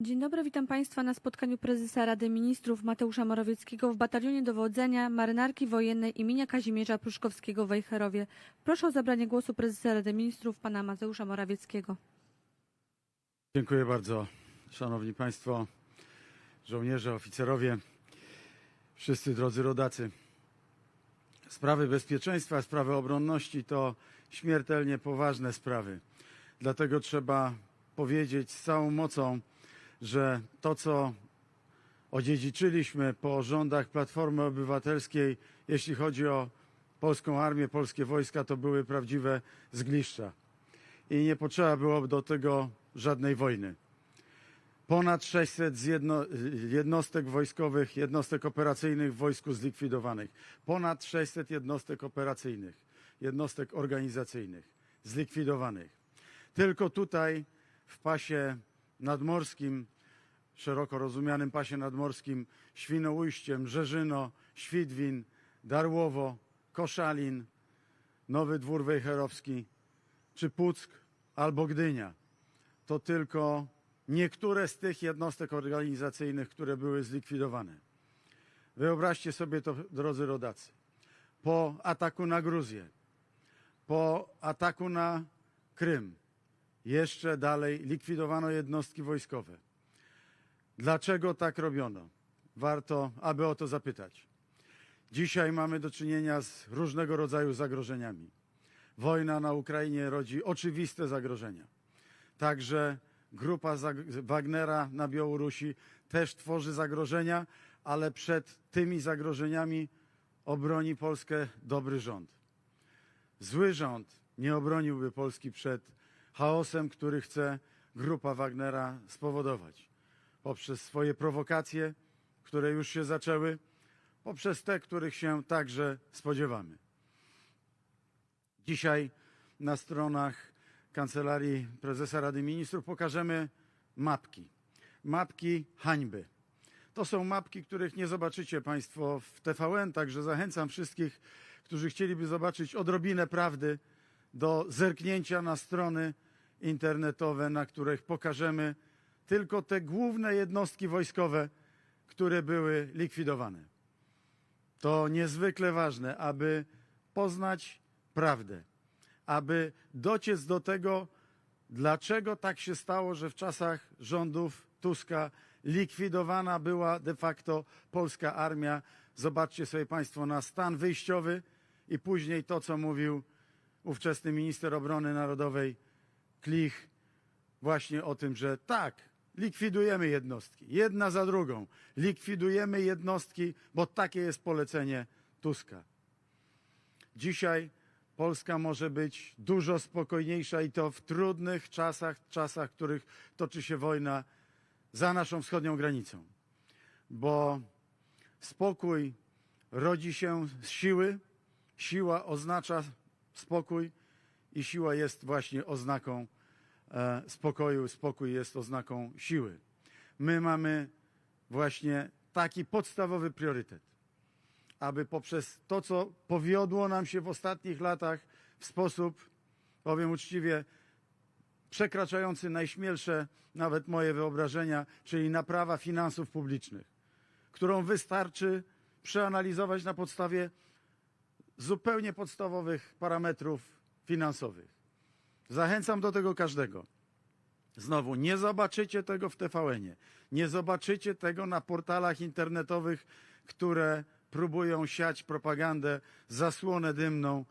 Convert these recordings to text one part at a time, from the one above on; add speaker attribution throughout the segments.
Speaker 1: Dzień dobry, witam Państwa na spotkaniu prezesa Rady Ministrów Mateusza Morawieckiego w batalionie dowodzenia Marynarki Wojennej imienia Kazimierza Pruszkowskiego w Wejherowie. Proszę o zabranie głosu prezesa Rady Ministrów pana Mateusza Morawieckiego.
Speaker 2: Dziękuję bardzo. Szanowni Państwo, żołnierze, oficerowie, wszyscy drodzy rodacy. Sprawy bezpieczeństwa, sprawy obronności to śmiertelnie poważne sprawy. Dlatego trzeba powiedzieć z całą mocą, że to, co odziedziczyliśmy po rządach Platformy Obywatelskiej, jeśli chodzi o polską armię, polskie wojska, to były prawdziwe zgliszcza. I nie potrzeba było do tego żadnej wojny. Ponad 600 zjedno, jednostek wojskowych, jednostek operacyjnych w wojsku zlikwidowanych. Ponad 600 jednostek operacyjnych, jednostek organizacyjnych zlikwidowanych. Tylko tutaj w pasie nadmorskim, szeroko rozumianym pasie nadmorskim, Świnoujściem, Żerzyno, Świdwin, Darłowo, Koszalin, Nowy Dwór Wejherowski czy Puck albo Gdynia. To tylko niektóre z tych jednostek organizacyjnych, które były zlikwidowane. Wyobraźcie sobie to, drodzy rodacy. Po ataku na Gruzję, po ataku na Krym, jeszcze dalej likwidowano jednostki wojskowe. Dlaczego tak robiono? Warto, aby o to zapytać. Dzisiaj mamy do czynienia z różnego rodzaju zagrożeniami. Wojna na Ukrainie rodzi oczywiste zagrożenia. Także grupa Wagnera na Białorusi też tworzy zagrożenia, ale przed tymi zagrożeniami obroni Polskę dobry rząd. Zły rząd nie obroniłby Polski przed chaosem, który chce grupa Wagnera spowodować. Poprzez swoje prowokacje, które już się zaczęły, poprzez te, których się także spodziewamy. Dzisiaj na stronach Kancelarii Prezesa Rady Ministrów pokażemy mapki. Mapki hańby. To są mapki, których nie zobaczycie Państwo w TVN, także zachęcam wszystkich, którzy chcieliby zobaczyć odrobinę prawdy, do zerknięcia na strony internetowe, na których pokażemy tylko te główne jednostki wojskowe, które były likwidowane. To niezwykle ważne, aby poznać prawdę, aby dociec do tego, dlaczego tak się stało, że w czasach rządów Tuska likwidowana była de facto polska armia. Zobaczcie sobie Państwo na stan wyjściowy i później to, co mówił ówczesny minister obrony narodowej Klich, właśnie o tym, że tak, likwidujemy jednostki, jedna za drugą. Likwidujemy jednostki, bo takie jest polecenie Tuska. Dzisiaj Polska może być dużo spokojniejsza i to w trudnych czasach, czasach, w których toczy się wojna za naszą wschodnią granicą. Bo spokój rodzi się z siły, siła oznacza spokój i siła jest właśnie oznaką spokoju, spokój jest oznaką siły. My mamy właśnie taki podstawowy priorytet, aby poprzez to, co powiodło nam się w ostatnich latach w sposób, powiem uczciwie, przekraczający najśmielsze nawet moje wyobrażenia, czyli naprawa finansów publicznych, którą wystarczy przeanalizować na podstawie zupełnie podstawowych parametrów finansowych. Zachęcam do tego każdego. Znowu, nie zobaczycie tego w TVN-ie. Nie zobaczycie tego na portalach internetowych, które próbują siać propagandę, zasłonę dymną,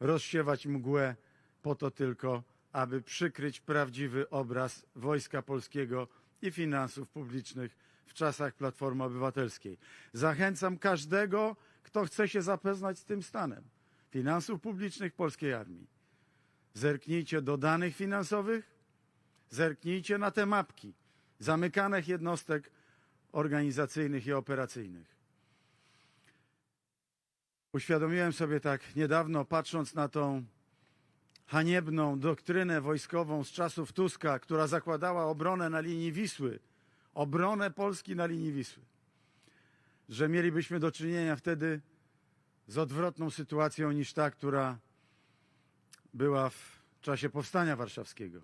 Speaker 2: rozsiewać mgłę po to tylko, aby przykryć prawdziwy obraz Wojska Polskiego i finansów publicznych w czasach Platformy Obywatelskiej. Zachęcam każdego, kto chce się zapoznać z tym stanem finansów publicznych polskiej armii. Zerknijcie do danych finansowych, zerknijcie na te mapki zamykanych jednostek organizacyjnych i operacyjnych. Uświadomiłem sobie tak niedawno, patrząc na tą haniebną doktrynę wojskową z czasów Tuska, która zakładała obronę na linii Wisły, obronę Polski na linii Wisły, że mielibyśmy do czynienia wtedy z odwrotną sytuacją niż ta, która była w czasie powstania warszawskiego.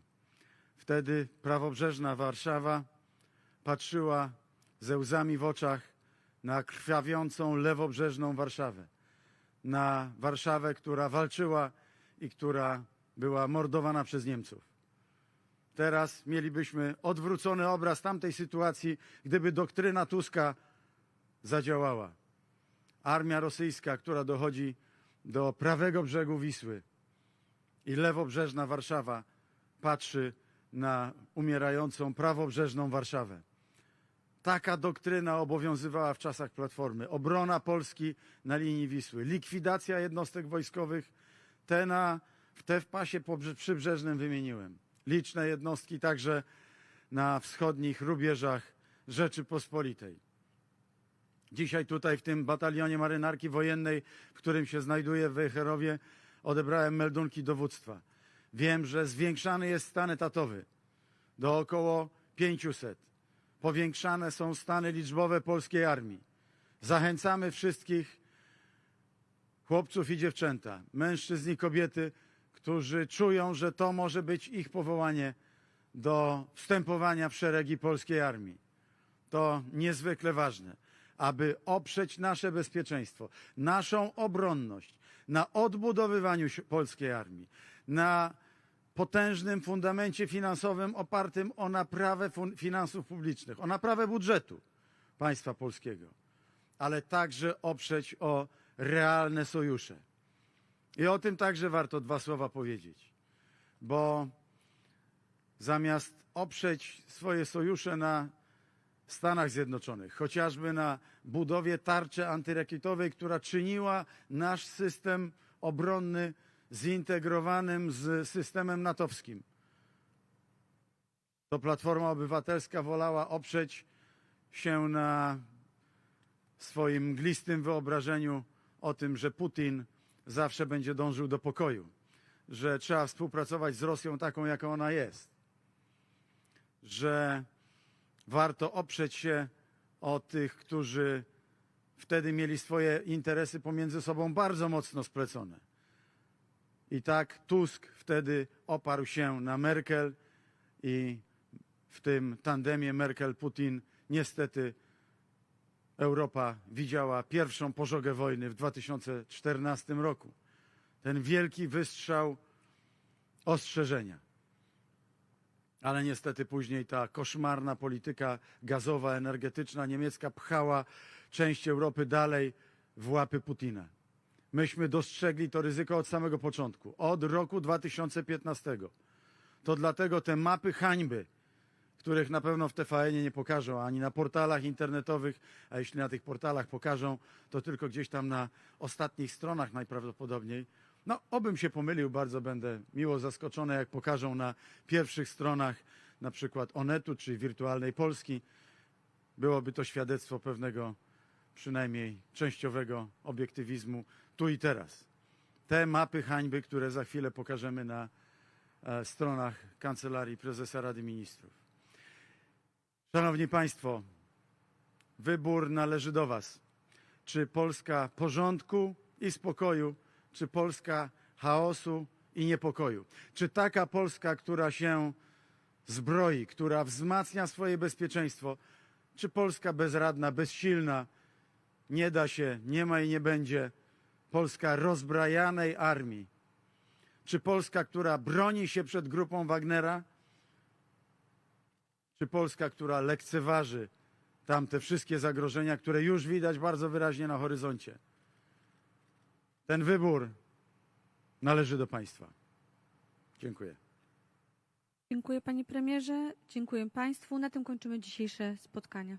Speaker 2: Wtedy prawobrzeżna Warszawa patrzyła ze łzami w oczach na krwawiącą lewobrzeżną Warszawę. Na Warszawę, która walczyła i która była mordowana przez Niemców. Teraz mielibyśmy odwrócony obraz tamtej sytuacji, gdyby doktryna Tuska zadziałała. Armia rosyjska, która dochodzi do prawego brzegu Wisły i lewobrzeżna Warszawa patrzy na umierającą prawobrzeżną Warszawę. Taka doktryna obowiązywała w czasach Platformy. Obrona Polski na linii Wisły, likwidacja jednostek wojskowych, te, na, te w pasie przybrzeżnym wymieniłem. Liczne jednostki także na wschodnich rubieżach Rzeczypospolitej. Dzisiaj tutaj w tym batalionie marynarki wojennej, w którym się znajduję w Wejherowie, odebrałem meldunki dowództwa. Wiem, że zwiększany jest stan etatowy do około 500. Powiększane są stany liczbowe polskiej armii. Zachęcamy wszystkich chłopców i dziewczęta, mężczyzn i kobiety, którzy czują, że to może być ich powołanie do wstępowania w szeregi polskiej armii. To niezwykle ważne, aby oprzeć nasze bezpieczeństwo, naszą obronność na odbudowywaniu polskiej armii, na potężnym fundamencie finansowym opartym o naprawę finansów publicznych, o naprawę budżetu państwa polskiego, ale także oprzeć o realne sojusze. I o tym także warto dwa słowa powiedzieć, bo zamiast oprzeć swoje sojusze na Stanach Zjednoczonych, chociażby na budowie tarczy antyrakietowej, która czyniła nasz system obronny zintegrowanym z systemem natowskim. To Platforma Obywatelska wolała oprzeć się na swoim mglistym wyobrażeniu o tym, że Putin zawsze będzie dążył do pokoju, że trzeba współpracować z Rosją taką, jaką ona jest, że warto oprzeć się o tych, którzy wtedy mieli swoje interesy pomiędzy sobą bardzo mocno splecone. I tak Tusk wtedy oparł się na Merkel i w tym tandemie Merkel-Putin niestety Europa widziała pierwszą pożogę wojny w 2014 roku. Ten wielki wystrzał ostrzeżenia. Ale niestety później ta koszmarna polityka gazowa, energetyczna niemiecka pchała część Europy dalej w łapy Putina. Myśmy dostrzegli to ryzyko od samego początku, od roku 2015. To dlatego te mapy hańby, których na pewno w TVN nie pokażą, ani na portalach internetowych, a jeśli na tych portalach pokażą, to tylko gdzieś tam na ostatnich stronach najprawdopodobniej. No, obym się pomylił, bardzo będę miło zaskoczony, jak pokażą na pierwszych stronach na przykład Onetu czy Wirtualnej Polski. Byłoby to świadectwo pewnego, przynajmniej częściowego obiektywizmu tu i teraz. Te mapy hańby, które za chwilę pokażemy na e, stronach Kancelarii Prezesa Rady Ministrów. Szanowni Państwo, wybór należy do Was. Czy Polska porządku i spokoju, czy Polska chaosu i niepokoju? Czy taka Polska, która się zbroi, która wzmacnia swoje bezpieczeństwo, czy Polska bezradna, bezsilna, nie da się, nie ma i nie będzie Polska rozbrajanej armii? Czy Polska, która broni się przed grupą Wagnera? Czy Polska, która lekceważy tamte wszystkie zagrożenia, które już widać bardzo wyraźnie na horyzoncie? Ten wybór należy do państwa. Dziękuję.
Speaker 1: Dziękuję panie premierze, dziękuję państwu. Na tym kończymy dzisiejsze spotkanie.